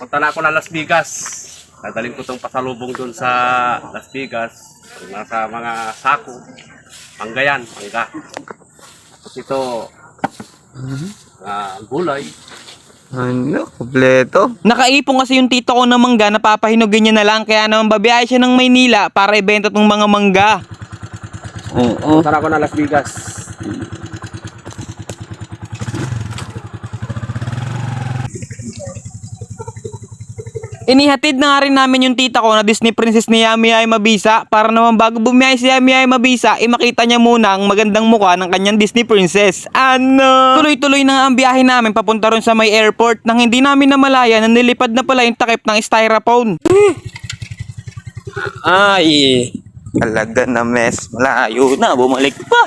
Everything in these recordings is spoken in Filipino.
Punta na ako na Las Vegas. Dadalhin ko tong pasalubong dun sa Las Vegas. Nasa mga sako. Mangga yan, mangga. Tapos ito, ah, gulay. Ano? Kompleto? Nakaipon kasi yung tito ko ng mangga, napapahinugin niya na lang. Kaya naman babiyahe siya ng Maynila para ibenta tong mga mangga. Oo. Punta na ako na Las Vegas. Inihatid na nga rin namin yung tita ko na Disney Princess ni Yami Ay Mabisa para naman bago bumiyahe si Yami Ay Mabisa, eh makita niya muna ang magandang mukha ng kanyang Disney Princess. Ano? Tuloy-tuloy na nga ang biyahe namin papunta ron sa may airport nang hindi namin namalaya na nilipad na pala yung takip ng styrofoam. Ay. Talaga na mess. Malayo na. Bumalik pa.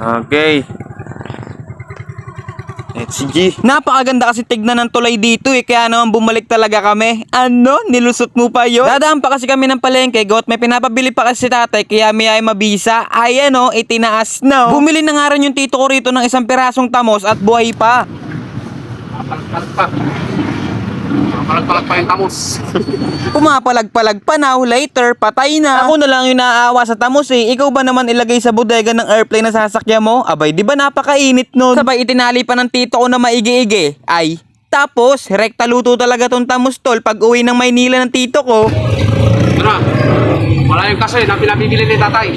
Okay. Let's G. Napakaganda kasi tignan ng tulay dito eh, kaya naman bumalik talaga kami. Ano? Nilusot mo pa yun? Dadaan pa kasi kami ng palengke, got may pinapabili pa kasi si tatay, kaya may ay mabisa. Ay ano, itinaas na. oh. Bumili na nga rin yung tito ko rito ng isang pirasong tamos at buhay pa. Palag-palag pa. Palag-palag pa yung tamos. Pumapalag-palag pa now, later, patay na. Ako na lang yung naaawa sa tamos eh. Ikaw ba naman ilagay sa bodega ng airplane na sasakyan mo? Abay, di ba napakainit nun? Sabay itinali pa ng tito ko na maigi-igi. Ay, tapos, rekta luto talaga tong tamos tol pag uwi ng Maynila ng tito ko. Na. Wala yung kasoy na pinabibili ni tatay.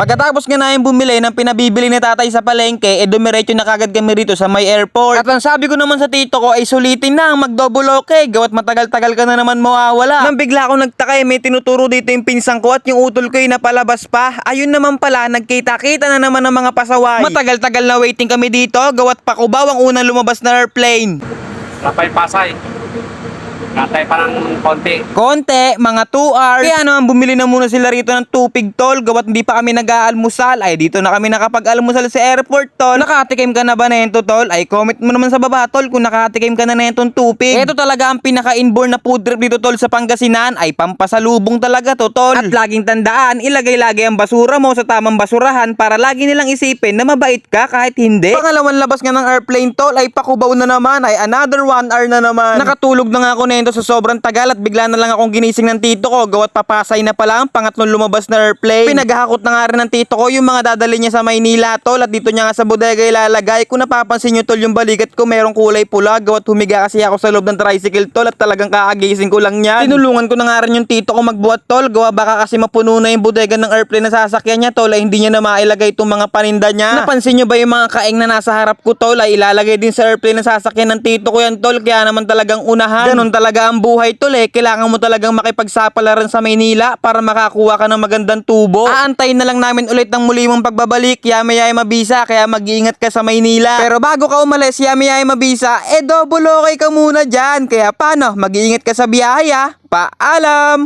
Pagkatapos nga namin bumili ng pinabibili ni tatay sa palengke, eh dumiretso na kagad kami rito sa may airport. At ang sabi ko naman sa tito ko ay sulitin na ang mag-double okay, gawat matagal-tagal ka na naman mawawala. Nang bigla akong nagtaka eh, may tinuturo dito yung pinsang ko at yung utol ko ay napalabas pa. Ayun naman pala, nagkita-kita na naman ng mga pasaway. Matagal-tagal na waiting kami dito, gawat pakubaw ang unang lumabas na airplane. Lapay pasay. Katay pa ng konti. Konti, mga 2 hours. Kaya naman bumili na muna sila rito ng tupig tol. Gawat hindi pa kami nag-aalmusal. Ay dito na kami nakapag-almusal sa airport tol. Nakatikim ka na ba nento tol? Ay comment mo naman sa baba tol kung nakatikim ka na nentong tupig. Ito talaga ang pinaka-inborn na food trip dito tol sa Pangasinan. Ay pampasalubong talaga to tol. At laging tandaan, ilagay lagi ang basura mo sa tamang basurahan para lagi nilang isipin na mabait ka kahit hindi. Pangalawang labas nga ng airplane tol ay pakubaw na naman. Ay another 1 hour na naman. Nakatulog na nga ako nento sa sobrang tagal at bigla na lang akong ginising ng tito ko. Gawat papasay na pala ang pangatlong lumabas na airplane. Pinaghahakot na nga rin ng tito ko yung mga dadali niya sa Maynila tol at dito niya nga sa bodega ilalagay. Kung napapansin nyo tol yung balikat ko merong kulay pula. Gawat humiga kasi ako sa loob ng tricycle tol at talagang kaagising ko lang yan. Tinulungan ko na nga rin yung tito ko magbuhat tol. Gawa baka kasi mapuno na yung bodega ng airplane na sasakyan niya tol ay hindi niya na mailagay itong mga paninda niya. Napansin nyo ba yung mga kaing na nasa harap ko tol ay ilalagay din sa airplane na sasakyan ng tito ko yan tol. Kaya naman talagang unahan. Ganon talaga ang buhay tol eh. Kailangan mo talagang makipagsapalaran sa Maynila para makakuha ka ng magandang tubo. Aantayin na lang namin ulit ng muli mong pagbabalik. Yamayay mabisa kaya mag-iingat ka sa Maynila. Pero bago ka umalis yamayay mabisa, eh double okay ka muna dyan. Kaya paano? Mag-iingat ka sa biyahe ah. Paalam!